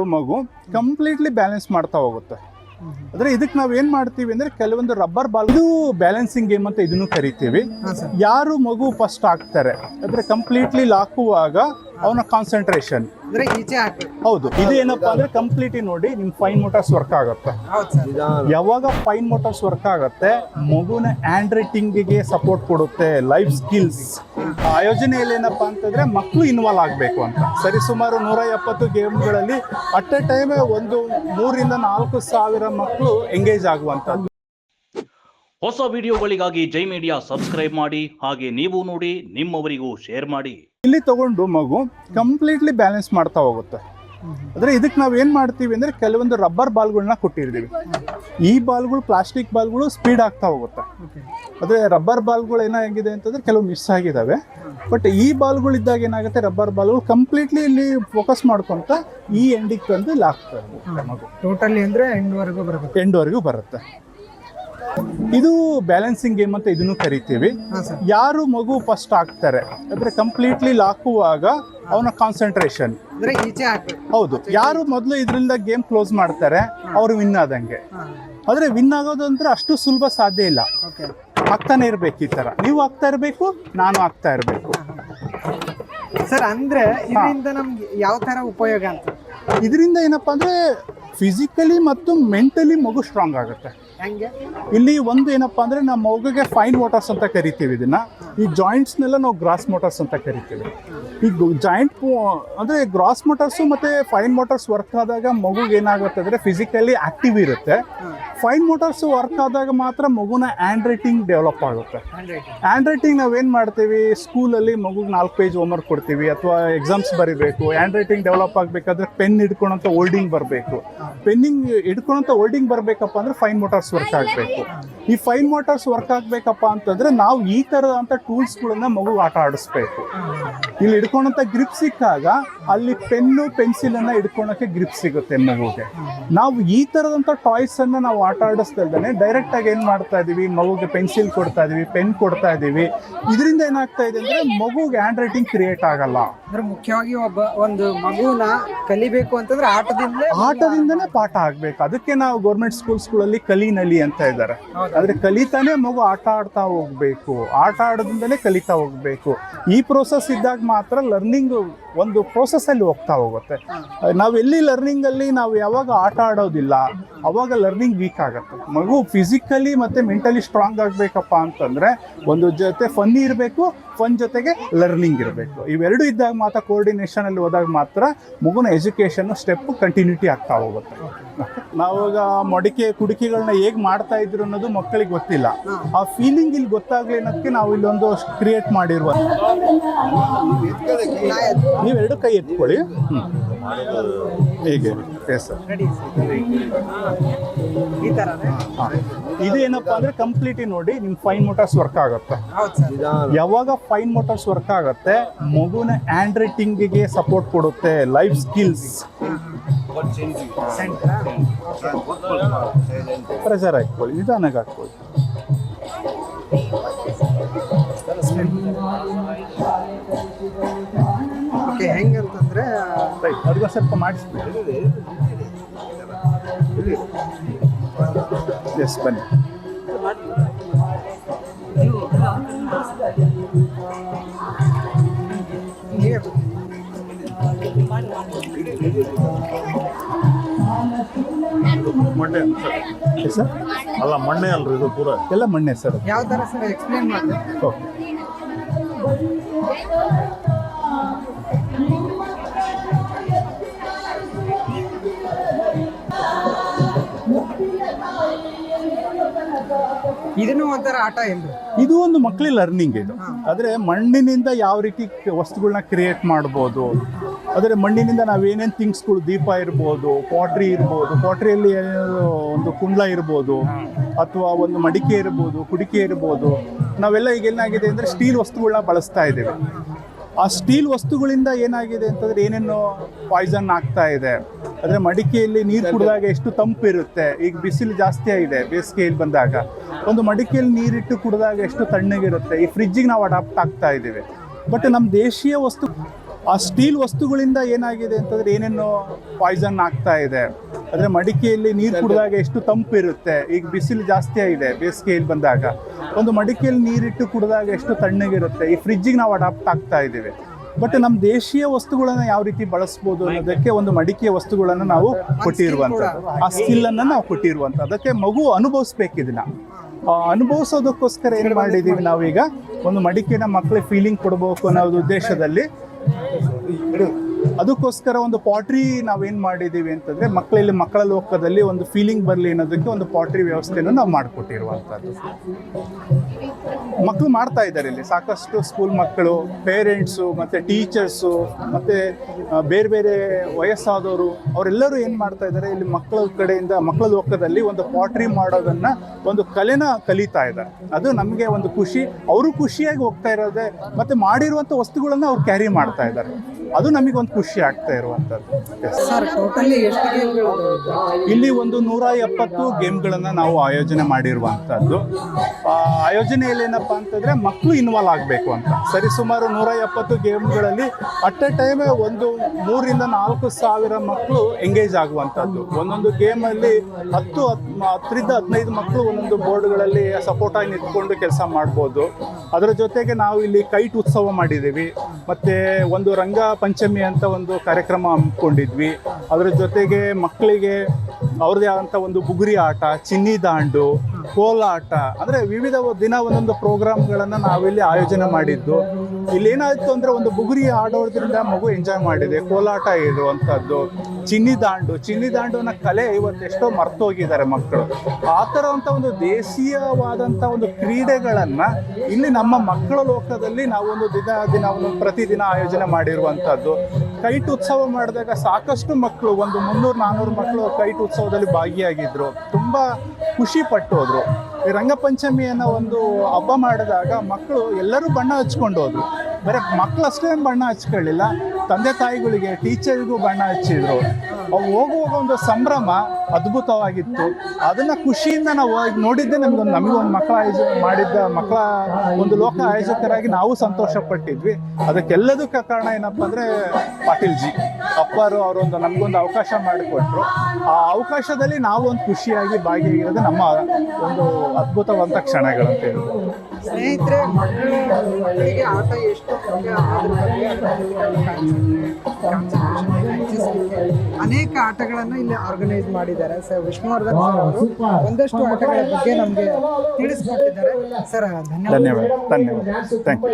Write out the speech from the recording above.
ತಗೊಂಡು ಮಗು completely balance ಮಾಡ್ತಾ ಹೋಗುತ್ತೆ. ಅಂದ್ರೆ ಇದಕ್ಕೆ ನಾವು ಏನ್ ಮಾಡ್ತೀವಿ ಅಂದ್ರೆ ಕೆಲವೊಂದು ರಬ್ಬರ್ ಬಾಲ್ ಇದು ಬ್ಯಾಲೆನ್ಸಿಂಗ್ ಗೇಮ್ ಅಂತ ಇದನ್ನು ಕರಿತೀವಿ. ಯಾರು ಮಗು ಫಸ್ಟ್ ಆಗ್ತಾರೆ ಅಂದ್ರೆ ಕಂಪ್ಲೀಟ್ಲಿ ಲಾಕುವಾಗ ಅವನ ಕಾನ್ಸಂಟ್ರೇಷನ್ ಹೌದು. ಇದು ಏನಪ್ಪಾ ಅಂದ್ರೆ ಕಂಪ್ಲೀಟ್ಲಿ ನೋಡಿ ನಿಮ್ ಫೈನ್ ಮೋಟರ್ಸ್ ವರ್ಕ್ ಆಗುತ್ತೆ. ಯಾವಾಗ ಫೈನ್ ಮೋಟರ್ಸ್ ವರ್ಕ್ ಆಗುತ್ತೆ ಮಗುನ ಹ್ಯಾಂಡ್ ರೈಟಿಂಗ್ ಸಪೋರ್ಟ್ ಕೊಡುತ್ತೆ ಲೈಫ್ ಸ್ಕಿಲ್ಸ್ ಆಯೋಜನೆಯಲ್ಲಿ ಏನಪ್ಪಾ ಅಂತಂದ್ರೆ ಮಕ್ಕಳು ಇನ್ವಾಲ್ವ್ ಆಗಬೇಕು ಅಂತ. ಸರಿ ಸುಮಾರು ನೂರ ಎಪ್ಪತ್ತು ಗೇಮ್ಗಳಲ್ಲಿ ಅಟ್ ಎ ಟೈಮ್ ಒಂದು ಮೂರಿಂದ ನಾಲ್ಕು ಸಾವಿರ ಮಕ್ಕಳು ಎಂಗೇಜ್ ಆಗುವಂಥದ್ದು. ಹೊಸ ವಿಡಿಯೋಗಳಿಗಾಗಿ ಜೈ ಮೀಡಿಯಾ ಸಬ್ಸ್ಕ್ರೈಬ್ ಮಾಡಿ ಹಾಗೆ ನೀವು ನೋಡಿ ನಿಮ್ಮವರಿಗೂ ಶೇರ್ ಮಾಡಿ. ಇಲ್ಲಿ ತಗೊಂಡು ಮಗು ಕಂಪ್ಲೀಟ್ಲಿ ಬ್ಯಾಲೆನ್ಸ್ ಮಾಡ್ತಾ ಹೋಗುತ್ತೆ. ಅಂದ್ರೆ ಇದಕ್ಕೆ ನಾವು ಏನ್ ಮಾಡ್ತೀವಿ ಅಂದ್ರೆ ಕೆಲವೊಂದು ರಬ್ಬರ್ ಬಾಲ್ಗಳನ್ನ ಕೊಟ್ಟಿರ್ತೀವಿ. ಈ ಬಾಲ್ಗಳು ಪ್ಲಾಸ್ಟಿಕ್ ಬಾಲ್ಗಳು ಸ್ಪೀಡ್ ಆಗ್ತಾ ಹೋಗುತ್ತೆ. ಅದೇ ರಬ್ಬರ್ ಬಾಲ್ಗಳು ಏನಾಗಿದೆ ಅಂತಂದ್ರೆ ಕೆಲವು ಮಿಸ್ ಆಗಿದ್ದಾವೆ ಬಟ್ ಈ ಬಾಲ್ಗಳು ಇದ್ದಾಗ ಏನಾಗುತ್ತೆ ರಬ್ಬರ್ ಬಾಲ್ಗಳು ಕಂಪ್ಲೀಟ್ಲಿ ಇಲ್ಲಿ ಫೋಕಸ್ ಮಾಡ್ಕೊಂತ ಈ ಎಂಡಿಗೆ ತಂದು ಇಲ್ಲಿ ಮಗು ಟೋಟಲಿ ಅಂದ್ರೆ ಎಂಡ್ವರೆಗೂ ಬರುತ್ತೆ ಎಂಡ್ವರೆಗೂ ಬರುತ್ತೆ. ಇದು ಬ್ಯಾಲೆನ್ಸಿಂಗ್ ಗೇಮ್ ಅಂತ ಇದನ್ನು ಕರಿತೀವಿ. ಯಾರು ಮಗು ಫಸ್ಟ್ ಆಗ್ತಾರೆ ಅಂದ್ರೆ ಕಂಪ್ಲೀಟ್ಲಿ ಲಾಕುವಾಗ ಅವನ ಕಾನ್ಸಂಟ್ರೇಷನ್ ಹೌದು. ಯಾರು ಮೊದಲು ಇದರಿಂದ ಗೇಮ್ ಕ್ಲೋಸ್ ಮಾಡ್ತಾರೆ ಅವ್ರು ವಿನ್ ಆದಂಗೆ. ಆದ್ರೆ ವಿನ್ ಆಗೋದು ಅಂದರೆ ಅಷ್ಟು ಸುಲಭ ಸಾಧ್ಯ ಇಲ್ಲ. ಆಗ್ತಾನೆ ಇರಬೇಕು ಈ ತರ. ನೀವು ಆಗ್ತಾ ಇರಬೇಕು ನಾನು ಆಗ್ತಾ ಇರಬೇಕು. ಸರ್ ಅಂದ್ರೆ ಇದರಿಂದ ನಮ್ಗೆ ಯಾವ ಥರ ಉಪಯೋಗ ಅಂತ? ಇದರಿಂದ ಏನಪ್ಪ ಅಂದ್ರೆ ಫಿಸಿಕಲಿ ಮತ್ತು ಮೆಂಟಲಿ ಮಗು ಸ್ಟ್ರಾಂಗ್ ಆಗುತ್ತೆ. ಹೆಂಗೆ? ಇಲ್ಲಿ ಒಂದು ಏನಪ್ಪ ಅಂದ್ರೆ ನಮ್ಮ ಮಗುಗೆ ಫೈನ್ ಮೋಟರ್ಸ್ ಅಂತ ಕರಿತೀವಿ ಇದನ್ನ. ಈ ಜಾಯಿಂಟ್ಸ್ನೆಲ್ಲ ನಾವು ಗ್ರಾಸ್ ಮೋಟರ್ಸ್ ಅಂತ ಕರಿತೀವಿ. ಈ ಜಾಯಿಂಟ್ ಅಂದ್ರೆ ಗ್ರಾಸ್ ಮೋಟರ್ಸು ಮತ್ತೆ ಫೈನ್ ಮೋಟರ್ಸ್ ವರ್ಕ್ ಆದಾಗ ಮಗುಗೆ ಏನಾಗುತ್ತೆ ಅಂದ್ರೆ ಫಿಸಿಕಲಿ ಆಕ್ಟಿವ್ ಇರುತ್ತೆ. ಫೈನ್ ಮೋಟರ್ಸ್ ವರ್ಕ್ ಆದಾಗ ಮಾತ್ರ ಮಗುನ ಹ್ಯಾಂಡ್ ರೈಟಿಂಗ್ ಡೆವಲಪ್ ಆಗುತ್ತೆ. ಹ್ಯಾಂಡ್ ರೈಟಿಂಗ್ ನಾವೇನು ಮಾಡ್ತೀವಿ? ಸ್ಕೂಲಲ್ಲಿ ಮಗುಗೆ ನಾಲ್ಕು ಪೇಜ್ ಹೋಮ್ವರ್ಕ್ ಕೊಡ್ತೀವಿ ಅಥವಾ ಎಕ್ಸಾಮ್ಸ್ ಬರೀಬೇಕು. ಹ್ಯಾಂಡ್ ರೈಟಿಂಗ್ ಡೆವಲಪ್ ಆಗಬೇಕಾದ್ರೆ ಪೆನ್ ಹಿಡ್ಕೊಳಂತ ಓಲ್ಡಿಂಗ್ ಬರಬೇಕು. ಪೆನ್ನಿಂಗ್ ಹಿಡ್ಕೊಳಂತ ಓಲ್ಡಿಂಗ್ ಬರಬೇಕಪ್ಪ ಅಂದ್ರೆ ಫೈನ್ ಮೋಟರ್ಸ್ ವರ್ಕ್ ಆಗಬೇಕು. ಈ ಫೈನ್ ಮೋಟರ್ಸ್ ವರ್ಕ್ ಆಗಬೇಕಪ್ಪ ಅಂತಂದ್ರೆ ನಾವು ಈ ಥರದಂಥ ಟೂಲ್ಸ್ಗಳನ್ನ ಮಗು ಆಟ ಆಡಿಸ್ಬೇಕು. ಇಲ್ಲಿ ಹಿಡ್ಕೊಳಂತ ಗ್ರಿಪ್ ಸಿಕ್ಕಾಗ ಅಲ್ಲಿ ಪೆನ್ನು ಪೆನ್ಸಿಲನ್ನು ಹಿಡ್ಕೊಳಕ್ಕೆ ಗ್ರಿಪ್ ಸಿಗುತ್ತೆ ಮಗುಗೆ. ನಾವು ಈ ಥರದಂಥ ಟಾಯ್ಸನ್ನು ನಾವು ಆಟ ಆಡಿಸ್ದಲ್ದೇ ಡೈರೆಕ್ಟಾಗಿ ಏನು ಮಾಡ್ತಾ ಇದೀವಿ? ಮಗುಗೆ ಪೆನ್ಸಿಲ್ ಕೊಡ್ತಾ ಇದೀವಿ ಪೆನ್ ಕೊಡ್ತಾ ಇದೀವಿ. ಇದರಿಂದ ಏನಾಗ್ತಾ ಇದೆ ಅಂದರೆ ಮಗುಗೆ ಹ್ಯಾಂಡ್ ರೈಟಿಂಗ್ ಕ್ರಿಯೇಟ್ ಆಗಲ್ಲ. ಅಂದ್ರೆ ಮುಖ್ಯವಾಗಿ ಒಬ್ಬ ಒಂದು ಮಗುನ ಕಲಿಬೇಕು ಅಂತಂದ್ರೆ ಆಟದಿಂದಲೇ ಆಟದಿಂದನೇ ಪಾಠ ಆಗ್ಬೇಕು. ಅದಕ್ಕೆ ನಾವು ಗೌರ್ಮೆಂಟ್ ಸ್ಕೂಲ್ಸ್ಗಳಲ್ಲಿ ಕಲಿನಲಿ ಅಂತ ಇದ್ದಾರೆ. ಆದ್ರೆ ಕಲಿತಾನೆ ಮಗು ಆಟ ಆಡ್ತಾ ಹೋಗ್ಬೇಕು. ಆಟ ಆಡೋದಿಂದಲೇ ಕಲಿತಾ ಹೋಗ್ಬೇಕು. ಈ ಪ್ರೋಸೆಸ್ ಇದ್ದಾಗ ಮಾತ್ರ ಲರ್ನಿಂಗ್ ಒಂದು ಪ್ರೋಸೆಸ್ಸಲ್ಲಿ ಹೋಗ್ತಾ ಹೋಗುತ್ತೆ. ನಾವು ಎಲ್ಲಿ ಲರ್ನಿಂಗ್ ಅಲ್ಲಿ ನಾವು ಯಾವಾಗ ಆಟ ಆಡೋದಿಲ್ಲ, ಅವಾಗ ಲರ್ನಿಂಗ್ ವೀಕ್ ಆಗುತ್ತೆ. ಮಗು ಫಿಸಿಕಲಿ ಮತ್ತೆ ಮೆಂಟಲಿ ಸ್ಟ್ರಾಂಗ್ ಆಗಬೇಕಪ್ಪ ಅಂತಂದ್ರೆ ಒಂದು ಜೊತೆ ಫನ್ ಇರಬೇಕು ಫನ್ ಜೊತೆಗೆ ಲರ್ನಿಂಗ್ ಇರಬೇಕು. ಇವೆರಡು ಇದ್ದಾಗ ಮಾತ್ರ ಕೋರ್ಡಿನೇಷನ್ ಅಲ್ಲಿ ಹೋದಾಗ ಮಾತ್ರ ಮಗುನ ಎಜುಕೇಶನ್ ಸ್ಟೆಪ್ ಕಂಟಿನ್ಯೂಟಿ ಆಗ್ತಾ ಹೋಗುತ್ತೆ. ನಾವಾಗ ಮಡಿಕೆ ಕುಡಿಕೆಗಳನ್ನ ಹೇಗ್ ಮಾಡ್ತಾ ಇದ್ರು ಅನ್ನೋದು ಮಕ್ಕಳಿಗೆ ಗೊತ್ತಿಲ್ಲ. ಆ ಫೀಲಿಂಗ್ ಇಲ್ಲಿ ಗೊತ್ತಾಗ್ಲಿ ಅನ್ನೋದಕ್ಕೆ ನಾವು ಇಲ್ಲೊಂದು ಕ್ರಿಯೇಟ್ ಮಾಡಿರುವ ನೀವು ಎರಡು ಕೈ ಎತ್ಕೊಳ್ಳಿ. ಹೀಗೆ. ಎಸ್ ಸರ್ ಇದು ಏನಪ್ಪಾ ಅಂದ್ರೆ ಕಂಪ್ಲೀಟ್ ನೋಡಿ ನಿಮ್ ಫೈನ್ ಮೋಟರ್ಸ್ ವರ್ಕ್ ಆಗುತ್ತೆ. ಯಾವಾಗ ಫೈನ್ ಮೋಟರ್ಸ್ ವರ್ಕ್ ಆಗುತ್ತೆ ಮಗುನ ಹ್ಯಾಂಡ್ ರೈಟಿಂಗ್ ಸಪೋರ್ಟ್ ಕೊಡುತ್ತೆ ಲೈಫ್ ಸ್ಕಿಲ್ಸ್ ಪ್ರೆಷರ್ ಹಾಕ್ಕೊಳ್ಳಿ ನಿಧಾನಕ್ಕೆ ಹಾಕ್ಕೊಳ್ಳಿ ಓಕೆ ಹೆಂಗಂತಂದ್ರೆ ರೈಟ್ ಅದಕ್ಕೆ ಸ್ವಲ್ಪ ಮಾಡಿಸ್ಬಿಡಿ ಎಸ್ ಬನ್ನಿ ಮಣ್ಣೆ ಸರ್. ಅಲ್ಲ ಮಣ್ಣೆ ಅಲ್ರಿ ಇದು ಪೂರ. ಎಲ್ಲ ಮಣ್ಣೆ ಸರ್. ಯಾವ ಥರ ಸರ್? ಎಕ್ಸ್ಪ್ಲೇನ್ ಮಾಡಿ ಓಕೆ. ಇದನ್ನು ಒಂಥರ ಆಟ ಏನ್ರಿ ಇದು ಒಂದು ಮಕ್ಕಳಿ ಲರ್ನಿಂಗ್ ಇದು. ಆದರೆ ಮಣ್ಣಿನಿಂದ ಯಾವ ರೀತಿ ವಸ್ತುಗಳನ್ನ ಕ್ರಿಯೇಟ್ ಮಾಡ್ಬೋದು ಆದರೆ ಮಣ್ಣಿನಿಂದ ನಾವೇನೇನು ತಿಂಗ್ಸ್ಗಳು ದೀಪ ಇರ್ಬೋದು ಪಾಟ್ರಿ ಇರ್ಬೋದು ಪಾಟ್ರಿಯಲ್ಲಿ ಒಂದು ಕುಂಡ್ಲ ಇರ್ಬೋದು, ಅಥವಾ ಒಂದು ಮಡಿಕೆ ಇರ್ಬೋದು, ಕುಡಿಕೆ ಇರ್ಬೋದು, ನಾವೆಲ್ಲ ಈಗ ಏನಾಗಿದೆ ಅಂದರೆ ಸ್ಟೀಲ್ ವಸ್ತುಗಳನ್ನ ಬಳಸ್ತಾ ಇದ್ದೇವೆ. ಆ ಸ್ಟೀಲ್ ವಸ್ತುಗಳಿಂದ ಏನಾಗಿದೆ ಅಂತಂದರೆ ಏನೇನು ಪಾಯ್ಸನ್ ಆಗ್ತಾ ಇದೆ. ಅಂದರೆ ಮಡಿಕೆಯಲ್ಲಿ ನೀರು ಕುಡಿದಾಗ ಎಷ್ಟು ತಂಪಿರುತ್ತೆ ಈಗ ಬಿಸಿಲು ಜಾಸ್ತಿ ಆಗಿದೆ ಬೇಸಿಗೆಯಲ್ಲಿ ಬಂದಾಗ. ಒಂದು ಮಡಿಕೆಯಲ್ಲಿ ನೀರಿಟ್ಟು ಕುಡಿದಾಗ ಎಷ್ಟು ತಣ್ಣಗಿರುತ್ತೆ, ಈ ಫ್ರಿಜ್ಜಿಗೆ ನಾವು ಅಡಾಪ್ಟ್ ಆಗ್ತಾ ಇದ್ದೀವಿ. ಬಟ್ ನಮ್ಮ ದೇಶೀಯ ವಸ್ತು ಆ ಸ್ಟೀಲ್ ವಸ್ತುಗಳಿಂದ ಏನಾಗಿದೆ ಅಂತಂದ್ರೆ ಏನೇನು ಪಾಯ್ಸನ್ ಆಗ್ತಾ ಇದೆ. ಅಂದ್ರೆ ಮಡಿಕೆಯಲ್ಲಿ ನೀರು ಕುಡಿದಾಗ ಎಷ್ಟು ತಂಪಿರುತ್ತೆ. ಈಗ ಬಿಸಿಲು ಜಾಸ್ತಿ ಆಗಿದೆ ಬೇಸಿಗೆಯಲ್ಲಿ ಬಂದಾಗ. ಒಂದು ಮಡಿಕೆಯಲ್ಲಿ ನೀರಿಟ್ಟು ಕುಡಿದಾಗ ಎಷ್ಟು ತಣ್ಣಗಿರುತ್ತೆ. ಈ ಫ್ರಿಜ್ಜಿಗೆ ನಾವು ಅಡಾಪ್ಟ್ ಆಗ್ತಾ ಇದ್ದೀವಿ. ಬಟ್ ನಮ್ಮ ದೇಶೀಯ ವಸ್ತುಗಳನ್ನು ಯಾವ ರೀತಿ ಬಳಸ್ಬೋದು ಅನ್ನೋದಕ್ಕೆ ಒಂದು ಮಡಿಕೆಯ ವಸ್ತುಗಳನ್ನು ನಾವು ಕೊಟ್ಟಿರುವಂಥದ್ದು. ಆ ಸ್ಕಿಲ್ ಅನ್ನ ನಾವು ಕೊಟ್ಟಿರುವಂಥ ಅದಕ್ಕೆ ಮಗು ಅನುಭವಿಸ್ಬೇಕು ಇದನ್ನ ಅನುಭವಿಸೋದಕ್ಕೋಸ್ಕರ ಏನು ಮಾಡಿದ್ದೀವಿ ನಾವೀಗ? ಒಂದು ಮಡಿಕೆನ ಮಕ್ಕಳಿಗೆ ಫೀಲಿಂಗ್ ಕೊಡಬೇಕು ಅನ್ನೋ ಉದ್ದೇಶದಲ್ಲಿ ಅದಕ್ಕೋಸ್ಕರ ಒಂದು ಪಾಟ್ರಿ ನಾವೇನು ಮಾಡಿದ್ದೀವಿ ಅಂತಂದ್ರೆ, ಮಕ್ಕಳಲ್ಲಿ ಮಕ್ಕಳ ಲೋಕದಲ್ಲಿ ಒಂದು ಫೀಲಿಂಗ್ ಬರಲಿ ಅನ್ನೋದಕ್ಕೆ ಒಂದು ಪಾಟ್ರಿ ವ್ಯವಸ್ಥೆಯನ್ನು ನಾವು ಮಾಡಿಕೊಟ್ಟಿರುವಂಥದ್ದು. ಮಕ್ಕಳು ಮಾಡ್ತಾ ಇದ್ದಾರೆ ಇಲ್ಲಿ. ಸಾಕಷ್ಟು ಸ್ಕೂಲ್ ಮಕ್ಕಳು ಪೇರೆಂಟ್ಸು ಮತ್ತೆ ಟೀಚರ್ಸು ಮತ್ತೆ ಬೇರೆ ಬೇರೆ ವಯಸ್ಸಾದವರು, ಅವರೆಲ್ಲರೂ ಏನು ಮಾಡ್ತಾ ಇದ್ದಾರೆ, ಇಲ್ಲಿ ಮಕ್ಕಳ ಕಡೆಯಿಂದ, ಮಕ್ಕಳ ಲೋಕದಲ್ಲಿ ಒಂದು ಪಾಟ್ರಿ ಮಾಡೋದನ್ನ ಒಂದು ಕಲೆನ ಕಲಿತಾ ಇದ್ದಾರೆ. ಅದು ನಮಗೆ ಒಂದು ಖುಷಿ. ಅವರು ಖುಷಿಯಾಗಿ ಹೋಗ್ತಾ ಇರೋದೇ, ಮತ್ತೆ ಮಾಡಿರುವಂಥ ವಸ್ತುಗಳನ್ನು ಅವ್ರು ಕ್ಯಾರಿ ಮಾಡ್ತಾ ಇದ್ದಾರೆ. ಅದು ನಮಗೆ ಒಂದು ಖುಷಿ ಆಗ್ತಾ ಇರುವಂಥದ್ದು. ಇಲ್ಲಿ ಒಂದು ನೂರ ಎಪ್ಪತ್ತು ಗೇಮ್ಗಳನ್ನು ನಾವು ಆಯೋಜನೆ ಮಾಡಿರುವಂಥದ್ದು. ಆಯೋಜನೆಯಲ್ಲಿ ಏನಪ್ಪ ಅಂತಂದರೆ ಮಕ್ಕಳು ಇನ್ವಾಲ್ವ್ ಆಗಬೇಕು ಅಂತ. ಸರಿ ಸುಮಾರು ನೂರ ಎಪ್ಪತ್ತು ಗೇಮ್ಗಳಲ್ಲಿ ಅಟ್ ಎ ಟೈಮ್ ಒಂದು ಮೂರಿಂದ ನಾಲ್ಕು ಸಾವಿರ ಮಕ್ಕಳು ಎಂಗೇಜ್ ಆಗುವಂಥದ್ದು. ಒಂದೊಂದು ಗೇಮಲ್ಲಿ ಹತ್ತು ಹತ್ ಹತ್ತರಿಂದ ಹದಿನೈದು ಮಕ್ಕಳು ಒಂದೊಂದು ಬೋರ್ಡ್ಗಳಲ್ಲಿ ಸಪೋರ್ಟ್ ಆಗಿ ನಿಂತ್ಕೊಂಡು ಕೆಲಸ ಮಾಡ್ಬೋದು. ಅದರ ಜೊತೆಗೆ ನಾವು ಇಲ್ಲಿ ಕೈಟ್ ಉತ್ಸವ ಮಾಡಿದ್ದೀವಿ. ಮತ್ತು ಒಂದು ರಂಗ ಪಂಚಮಿ ಅಂತ ಒಂದು ಕಾರ್ಯಕ್ರಮ ಹಮ್ಮಿಕೊಂಡಿದ್ವಿ. ಅದರ ಜೊತೆಗೆ ಮಕ್ಕಳಿಗೆ ಅವ್ರದ್ದೇ ಆದಂಥ ಒಂದು ಬುಗುರಿ ಆಟ, ಚಿನ್ನಿ ದಾಂಡು ಕೋಲಾಟ. ಅಂದರೆ ವಿವಿಧ ದಿನ ಒಂದೊಂದು ಪ್ರೋಗ್ರಾಮ್ಗಳನ್ನು ನಾವಿಲ್ಲಿ ಆಯೋಜನೆ ಮಾಡಿದ್ದು. ಇಲ್ಲಿ ಏನಾಯಿತು ಅಂದರೆ ಒಂದು ಬುಗುರಿ ಆಡೋದ್ರಿಂದ ಮಗು ಎಂಜಾಯ್ ಮಾಡಿದೆ. ಕೋಲಾಟ ಇರುವಂಥದ್ದು ಚಿನ್ನಿ ದಾಂಡು. ಚಿನ್ನಿ ಅನ್ನೋ ಕಲೆ ಇವತ್ತು ಎಷ್ಟೋ ಮರ್ತೋಗಿದ್ದಾರೆ ಮಕ್ಕಳು. ಆ ಥರ ಅಂತ ಒಂದು ದೇಶೀಯವಾದಂಥ ಒಂದು ಕ್ರೀಡೆಗಳನ್ನು ಇಲ್ಲಿ ನಮ್ಮ ಮಕ್ಕಳ ಲೋಕದಲ್ಲಿ ನಾವೊಂದು ದಿನ ದಿನ ಒಂದು ಪ್ರತಿದಿನ ಆಯೋಜನೆ ಮಾಡಿರುವಂಥದ್ದು. ಕೈಟ್ ಉತ್ಸವ ಮಾಡಿದಾಗ ಸಾಕಷ್ಟು ಮಕ್ಕಳು, ಒಂದು ಮುನ್ನೂರು ನಾನ್ನೂರು ಮಕ್ಕಳು ಕೈಟ್ ಉತ್ಸವದಲ್ಲಿ ಭಾಗಿಯಾಗಿದ್ದರು ತುಂಬ ಖುಷಿ ಪಟ್ಟು ಹೋದರು ಈ ರಂಗಪಂಚಮಿ ಅನ್ನೋ ಒಂದು ಹಬ್ಬ ಮಾಡಿದಾಗ ಮಕ್ಕಳು ಎಲ್ಲರೂ ಬಣ್ಣ ಹಚ್ಕೊಂಡು ಹೋದರು ಬರೀ ಮಕ್ಕಳು ಅಷ್ಟೇ ಬಣ್ಣ ಹಚ್ಕೊಳ್ಳಿಲ್ಲ. ತಂದೆ ತಾಯಿಗಳಿಗೆ ಟೀಚರ್ಗೂ ಬಣ್ಣ ಹಚ್ಚಿದ್ರು. ಅವು ಹೋಗುವಾಗ ಒಂದು ಸಂಭ್ರಮ ಅದ್ಭುತವಾಗಿತ್ತು. ಅದನ್ನ ಖುಷಿಯಿಂದ ನಾವು ನೋಡಿದ್ದೆ ನಮ್ಗೊಂದು ನಮಗೊಂದು ಮಕ್ಕಳ ಆಯೋಜನೆ ಮಾಡಿದ್ದ ಮಕ್ಕಳ ಒಂದು ಲೋಕ ಆಯೋಜಕರಾಗಿ ನಾವು ಸಂತೋಷ ಪಟ್ಟಿದ್ವಿ ಅದಕ್ಕೆಲ್ಲದಕ್ಕೆ ಕಾರಣ ಏನಪ್ಪ ಅಂದ್ರೆ ಪಾಟೀಲ್ ಜಿ ಅಪ್ಪರು ಅವರೊಂದು ನಮಗೊಂದು ಅವಕಾಶ ಮಾಡಿಕೊಟ್ರು. ಆ ಅವಕಾಶದಲ್ಲಿ ನಾವು ಒಂದು ಖುಷಿಯಾಗಿ ಭಾಗಿಯಾಗಿರೋದು ನಮ್ಮ ಒಂದು ಅದ್ಭುತವಂತ ಕ್ಷಣಗಳಂತ ಹೇಳ್ಬೋದು ಸ್ನೇಹಿತರೆ, ಮಕ್ಕಳು, ಮಕ್ಕಳಿಗೆ ಆಟ ಎಷ್ಟು ಅನೇಕ ಆಟಗಳನ್ನು ಇಲ್ಲಿ ಆರ್ಗನೈಸ್ ಮಾಡಿದ್ದಾರೆ. ಸರ್ ವಿಷ್ಣುವರ್ಧನ್ ಸರ್ ಅವರು ಒಂದಷ್ಟು ಆಟಗಳ ಬಗ್ಗೆ ನಮಗೆ ತಿಳಿಸ್ಕೊಟ್ಟಿದ್ದಾರೆ. ಸರ್ ಧನ್ಯವಾದ ಧನ್ಯವಾದ. ಯು